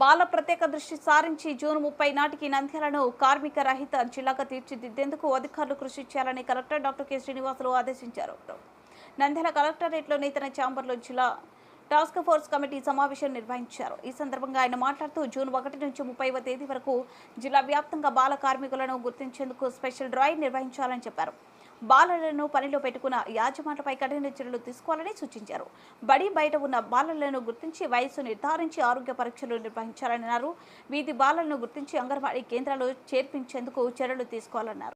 బాల ప్రత్యేక దృష్టి సారించి జూన్ ముప్పై నాటికి నంద్యాలను కార్మిక రహిత జిల్లాగా తీర్చిదిద్దేందుకు అధికారులు కృషి చేయాలని కలెక్టర్ డాక్టర్ కె శ్రీనివాసులు ఆదేశించారు. నంద్యాల కలెక్టరేట్లోని తన ఛాంబర్లో జిల్లా టాస్క్ ఫోర్స్ కమిటీ సమావేశం నిర్వహించారు. ఈ సందర్భంగా ఆయన మాట్లాడుతూ జూన్ ఒకటి నుంచి ముప్పైవ తేదీ వరకు జిల్లా వ్యాప్తంగా బాల కార్మికులను గుర్తించేందుకు స్పెషల్ డ్రైవ్ నిర్వహించాలని చెప్పారు. బాలలను పనిలో పెట్టుకున్న యాజమాన్లపై కఠిన చర్యలు తీసుకోవాలని సూచించారు. బడి బయట ఉన్న బాలలను గుర్తించి వయస్సు నిర్ధారించి ఆరోగ్య పరీక్షలు నిర్వహించాలని అన్నారు వీధి బాలలను గుర్తించి అంగన్వాడీ కేంద్రాలు చేర్పించేందుకు చర్యలు తీసుకోవాలన్నారు.